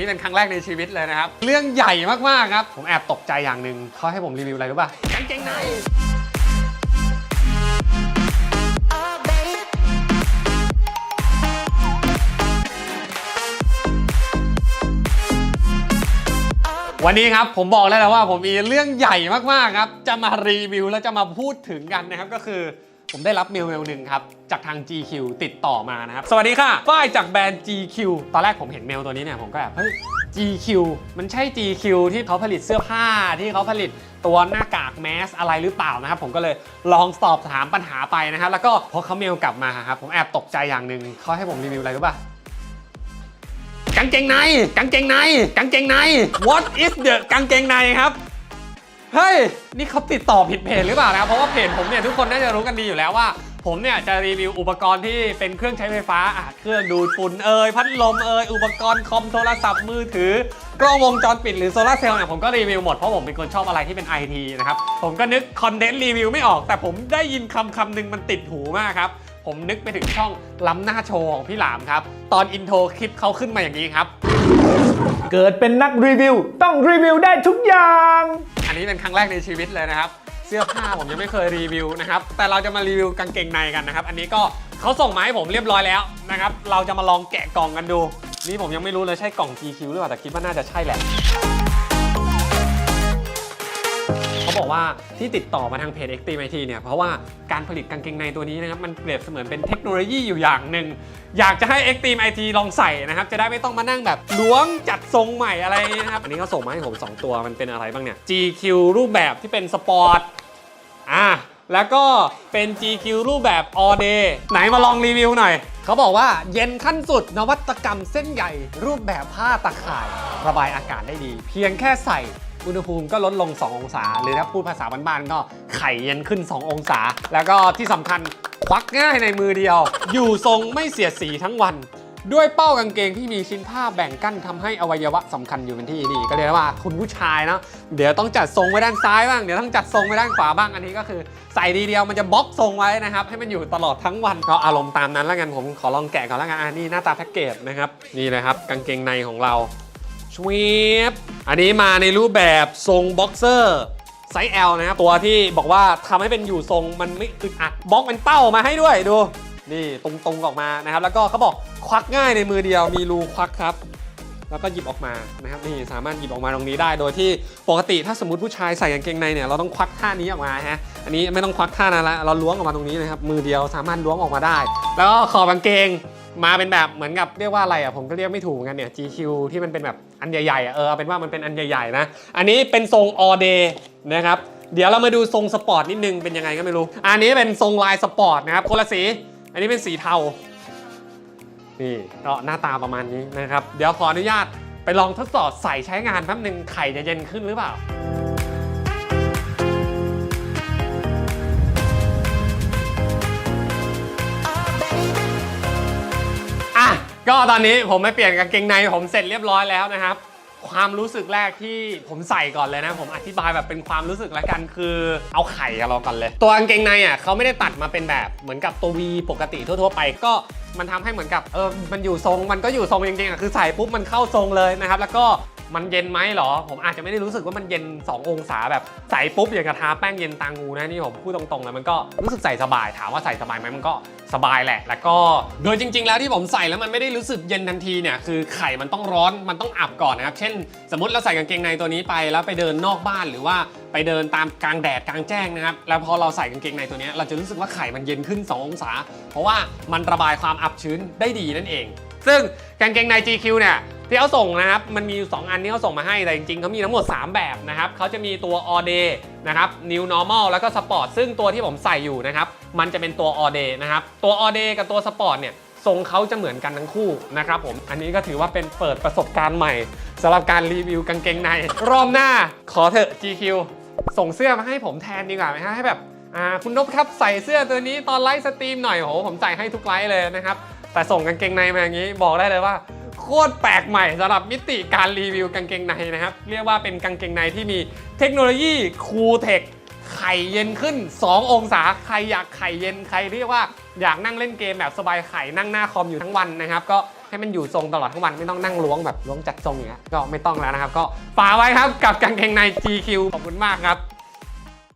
นี้เป็นครั้งแรกในชีวิตเลยนะครับ เรื่องใหญ่มากๆครับ ผมแอบตกใจอย่างหนึ่งเขาให้ผมรีวิวอะไรรู้ป่ะกางเกงในวันนี้ครับผมบอกแล้วนะว่าผมมีเรื่องใหญ่มากๆครับ จะมารีวิวและจะมาพูดถึงกันนะครับก็คือ ผมได้รับเมลเมลหนึ่งครับ จากทาง GQ ติดต่อมานะครับ สวัสดีค่ะฝ้ายจากแบรนด์ GQ ตอนแรกผมเห็นเมลตัวนี้เนี่ย ผมก็แบบ เฮ้ย GQ มันใช่ GQ ที่เขาผลิตเสื้อผ้าที่เขาผลิตตัวหน้ากากแมสอะไรหรือเปล่านะครับ ผมก็เลยลองสอบถามปัญหาไปนะครับ แล้วก็พอเขาเมลกลับมาครับผมแอบตกใจอย่างหนึ่งเขาให้ผมรีวิวอะไรรู้ป่ะกางเกงในกางเกงในกางเกงใน What is the กางเกงในครับ เฮ้ย นี่เขาติดต่อผิดเพจหรือเปล่านะครับ เพราะว่าเพจผมเนี่ยทุกคนน่าจะรู้กันดีอยู่แล้วว่า ผมเนี่ยจะรีวิวอุปกรณ์ที่เป็นเครื่องใช้ไฟฟ้าอะเครื่องดูดฝุ่นเอ่ยพัดลมเอ่ยอุปกรณ์คอมโทรศัพท์มือถือกล้องวงจรปิดหรือโซลาร์เซลล์เนี่ยผมก็รีวิวหมดเพราะผมเป็นคนชอบอะไรที่เป็น IT นะครับ ผมก็นึกคอนเทนต์รีวิวไม่ออก แต่ผมได้ยินคำคำหนึ่งมันติดหูมากครับผมนึกไปถึงช่องล้ำหน้าโชว์ของพี่หลามครับ ตอนอินโทรคลิปเขาขึ้นมาอย่างนี้ครับ เกิดเป็นนักรีวิว ต้องรีวิวได้ทุกอย่าง อันนี้เป็นครั้งแรกในชีวิตเลยนะครับ เสื้อผ้าผมยังไม่เคยรีวิวนะครับ แต่เราจะมารีวิวกางเกงในกันนะครับ อันนี้ก็เขาส่งมาให้ผมเรียบร้อยแล้วนะครับ เราจะมาลองแกะกล่องกันดู นี่ผมยังไม่รู้เลยใช่กล่อง GQ หรือเปล่า แต่คิดว่าน่าจะใช่แหละ บอกว่าที่ติดต่อมาทางเพจ Extreme IT เนี่ย เพราะว่าการผลิตกางเกงในตัวนี้นะครับ มันเปรียบเสมือนเป็นเทคโนโลยีอยู่อย่างหนึ่ง อยากจะให้ Extreme IT ลองใส่นะครับ จะได้ไม่ต้องมานั่งแบบล้วงจัดทรงใหม่อะไรนะครับ อันนี้เขาส่งมาให้ผม 2 ตัวมันเป็นอะไรบ้างเนี่ย GQ รูปแบบที่เป็นสปอร์ตอะแล้วก็เป็น GQ รูปแบบ all day ไหนมาลองรีวิวหน่อย เขาบอกว่าเย็นขั้นสุดนวัตกรรมเส้นใหญ่ รูปแบบผ้าตะข่าย ระบายอากาศได้ดี เพียงแค่ใส่ อุณหภูมิก็ลดลง 2 องศา หรือถ้าพูดภาษาบ้านๆก็ไข่เย็นขึ้น 2 องศา แล้วก็ที่สำคัญควักง่ายในมือเดียว อยู่ทรงไม่เสียดสีทั้งวัน ด้วยเป้ากางเกงที่มีชิ้นผ้าแบ่งกั้นทำให้อวัยวะสำคัญอยู่เป็นที่ดีก็เรียกว่าคุณผู้ชายเนาะเดี๋ยวต้องจัดทรงไว้ด้านซ้ายบ้างเดี๋ยวต้องจัดทรงไว้ด้านขวาบ้างอันนี้ก็คือใส่ดีเดียวมันจะบล็อกทรงไว้นะครับ ให้มันอยู่ตลอดทั้งวันก็อารมณ์ตามนั้นแล้วกันผมขอลองแกะก่อนแล้วกันอะนี่หน้าตาแพ็กเกจนะครับนี่เลยครับกางเกงในของเรา ชวีบอันนี้มาในรูปแบบทรงบ็อกเซอร์ไซส์ L นะครับ ตัวที่บอกว่าทำให้เป็นอยู่ทรงมันไม่อึดอัดบล็อกเป็นเป้ามาให้ด้วยดู นี่ตรงๆออกมานะครับ แล้วก็เขาบอกควักง่ายในมือเดียวมีรูควักครับ แล้วก็หยิบออกมานะครับนี่สามารถหยิบออกมาตรงนี้ได้ โดยที่ปกติถ้าสมมติผู้ชายใส่กางเกงในเนี่ยเราต้องควักท่านี้ออกมาฮะอันนี้ไม่ต้องควักท่านั้นละเราล้วงออกมาตรงนี้นะครับมือเดียวสามารถล้วงออกมาได้ แล้วก็ขอบกางเกงมาเป็นแบบเหมือนกับเรียกว่าอะไรอะผมก็เรียกไม่ถูกเหมือนกันเนี่ย GQ ที่มันเป็นแบบ อันใหญ่ๆเออเอาเป็นว่ามันเป็นอันใหญ่ๆนะ อันนี้เป็นทรงออเดย์นะครับ เดี๋ยวเรามาดูทรงสปอร์ตนิดนึงเป็นยังไงก็ไม่รู้ อันนี้เป็นทรงลายสปอร์ตนะครับคนละสี อันนี้เป็นสีเทา นี่ก็หน้าตาประมาณนี้นะครับ เดี๋ยวขออนุญาตไปลองทดสอบใส่ใช้งานแป๊บหนึ่งไข่จะเย็นขึ้นหรือเปล่า ก็ตอนนี้ผมไม่เปลี่ยนกางเกงในผมเสร็จเรียบร้อยแล้วนะครับ ความรู้สึกแรกที่ผมใส่ก่อนเลยนะ ผมอธิบายแบบเป็นความรู้สึกแล้วกันคือเอาไข่กับเรากันเลย ตัวกางเกงในอะเขาไม่ได้ตัดมาเป็นแบบเหมือนกับตัววีปกติทั่วๆไปก็มันทำให้เหมือนกับเออมันอยู่ทรงมันก็อยู่ทรงจริงๆอะคือใส่ปุ๊บมันเข้าทรงเลยนะครับ แล้วก็มันเย็นไหมเหรอ ผมอาจจะไม่ได้รู้สึกว่ามันเย็น 2 องศาแบบใส่ปุ๊บอย่างกระทาแป้งเย็นตางูนะนี่ผมพูดตรงๆเลยมันก็รู้สึกใส่สบายถามว่าใส่สบายไหมมันก็สบายแหละ แล้วก็โดยจริง ๆ แล้วที่ผมใส่แล้วมันไม่ได้รู้สึกเย็นทันทีเนี่ยคือไข่มันต้องร้อนมันต้องอับก่อนนะครับ เช่น สมมติเราใส่กางเกงในตัวนี้ไปแล้วไปเดินนอกบ้านหรือว่า ไปเดินตามกลางแดดกลางแจ้งนะครับ แล้วพอเราใส่กางเกงในตัวนี้เราจะรู้สึกว่าไข่มันเย็นขึ้น 2 องศา เพราะว่ามันระบายความอับชื้นได้ดีนั่นเอง ซึ่งกางเกงใน GQ เนี่ยที่เขาส่งนะครับมันมีอยู่2อันที่เขาส่งมาให้แต่จริงๆเขามีทั้งหมด 3 แบบนะครับเขาจะมีตัว all day นะครับ new normal แล้วก็ sport ซึ่งตัวที่ผมใส่อยู่นะครับมันจะเป็นตัว all day นะครับตัว all day กับตัว sport เนี่ยทรงเขาจะเหมือนกันทั้งคู่นะครับผม อันนี้ก็ถือว่าเป็นเปิดประสบการณ์ใหม่สำหรับการรีวิวกางเกงใน รอบหน้าขอเถอะ GQ ส่งเสื้อมาให้ผมแทนดีกว่าไหมฮะให้แบบอ่าคุณนพครับใส่เสื้อตัวนี้ตอนไลฟ์สตรีมหน่อยโหผมใส่ให้ทุกไลฟ์เลยนะครับแต่ส่งกางเกงในมาอย่างนี้บอกได้เลยว่าโคตรแปลกใหม่สำหรับมิติการรีวิวกางเกงในนะครับ เรียกว่าเป็นกางเกงในที่มีเทคโนโลยีคูลเทคไข่เย็นขึ้น 2 องศาใครอยากไข่เย็นใครเรียกว่าอยากนั่งเล่นเกมแบบสบายไข่นั่งหน้าคอมอยู่ทั้งวันนะครับ ก็ ให้มันอยู่ทรงตลอดทั้งวันไม่ต้องนั่งล้วงแบบล้วงจัดทรงอย่างเงี้ยก็ไม่ต้องแล้วนะครับ ก็ฝากไว้ครับกับกางเกงใน GQ ขอบคุณมากครับ